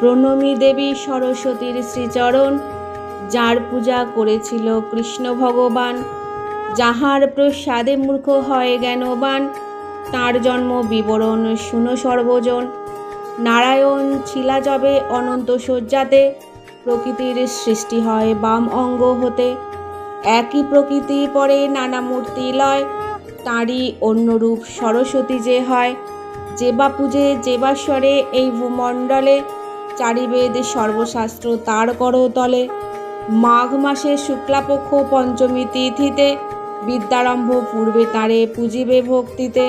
প্রণমী দেবী সরস্বতীর শ্রীচরণ, যার পূজা করেছিল কৃষ্ণ ভগবান। যাহার প্রসাদে মূর্খ হয় জ্ঞানবান, তার জন্ম বিবরণ শুনো সর্বজন। নারায়ণ ছিলা যবে অনন্ত শয্যাতে, প্রকৃতির সৃষ্টি হয় বাম অঙ্গ হতে। একই প্রকৃতি পরে নানা মূর্তি লয়, তাঁরই অন্যরূপ সরস্বতী যে হয়। যে বা পূজে যে বা স্বরে এই ভূমণ্ডলে চারিবেদ সর্বশাস্ত্র তার করতলে মাঘ মাসে শুক্লাপক্ষ পঞ্চমী তিথিতে বিদ্যারম্ভ পূর্বে তারে পূজিবে ভক্তিতে।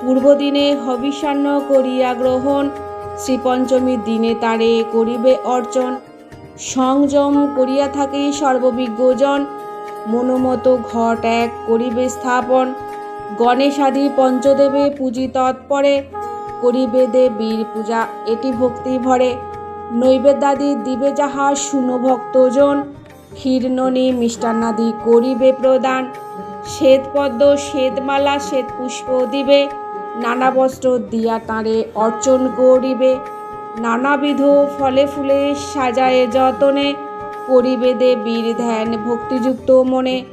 পূর্বদিনে হবিষান্ন করিয়া গ্রহণ, শ্রীপঞ্চমীর দিনে তারে করিবে অর্চন। সংযম করিয়া থাকে সর্ববিজ্ঞজন, মনোমত ঘট এক করিবে স্থাপন। গণেশাদি পঞ্চদেবে পূজি তৎপরে করিবে দেবীর পূজা, এটি ভক্তি ভরে। নৈবেদ্যাদি দিবে যাহা শুনো ভক্তজন ক্ষীরননি মিষ্টান্নাদি করিবে প্রদান। শ্বেতপদ্ম শ্বেতমালা শ্বেত পুষ্প দিবে। নানা বস্ত্র দিয়া তাঁরে অর্চন করিবে। নানাবিধ ফলে ফুলে সাজায়ে যতনে। করিবে দেবীর ধ্যান ভক্তিযুক্ত মনে।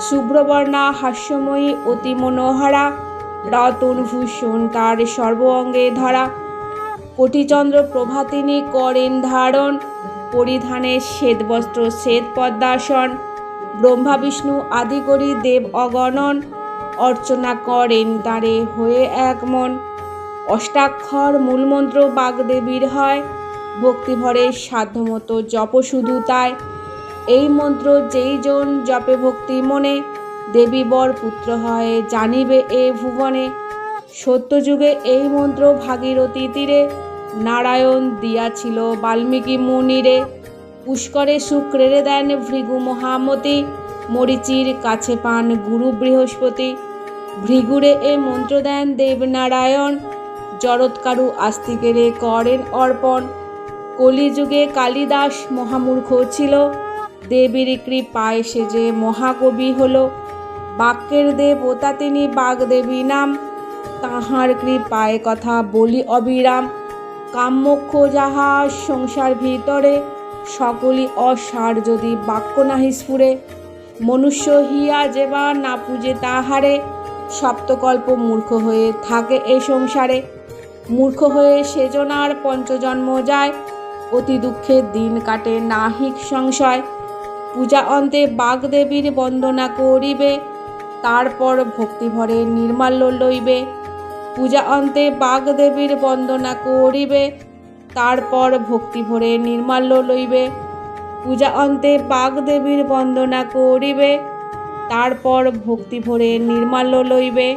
শুভ্রবর্ণা হাস্যময়ী অতি মনোহরা। রতন ভূষণ তার সর্ব অঙ্গে ধরা। কোটিচন্দ্র প্রভা তিনি করেন ধারণ, পরিধানে শ্বেত বস্ত্র শ্বেত পদ্মাসন ব্রহ্মা বিষ্ণু আদি করি দেব অগণন, অর্চনা করেন তারে হয়ে এক মন। অষ্টাক্ষর মূলমন্ত্র বাগদেবীর হয়, ভক্তিভরে সাধ্যমতো জপ শুধু তাই। এই মন্ত্র যেই জন জপে ভক্তি মনে, দেবী বর পুত্র হয় জানিবে এ ভুবনে। সত্যযুগে এই মন্ত্র ভাগীরথী তীরে নারায়ণ দিয়াছিল বাল্মীকি মুনিরে, পুষ্করে শুক্রেরে দেন ভৃগু মহামতি, মরিচির কাছে পান গুরু বৃহস্পতি। ভৃগুরে এ মন্ত্র দেন, দেবনারায়ণ, জরৎকারু আস্তিকেরে করেন অর্পণ। কলিযুগে কালিদাস মহামূর্খ ছিল, দেবীর কৃপায় সে যে মহাকবি হলো। বাক্যের দেবতা তিনি বাগদেবী নাম, তাহার কৃপায় কথা বলি অবিরাম। কাম্যক্ষ যাহা সংসার ভিতরে, সকলই অসার যদি বাক্য নাহি স্ফুরে। মনুষ্য হিয়া যেবা না পুজে তাহারে, সপ্তকল্প মূর্খ হয়ে থাকে এই সংসারে। মূর্খ হয়ে সেজনার পঞ্চজন্ম যায়, অতি দুঃখের দিন কাটে নাহিক সংশয়। পূজা অন্তে বাগদেবীর বন্দনা করিবে, তারপর ভক্তিভরে নির্মাল্য লইবে। পূজা অন্তে বাগদেবীর বন্দনা করিবে। তারপর ভক্তি ভরে নির্মাল্য লইবে। পূজা অন্তে বাগদেবীর বন্দনা করিবে। তারপর ভক্তি ভরে নির্মাল্য লইবে।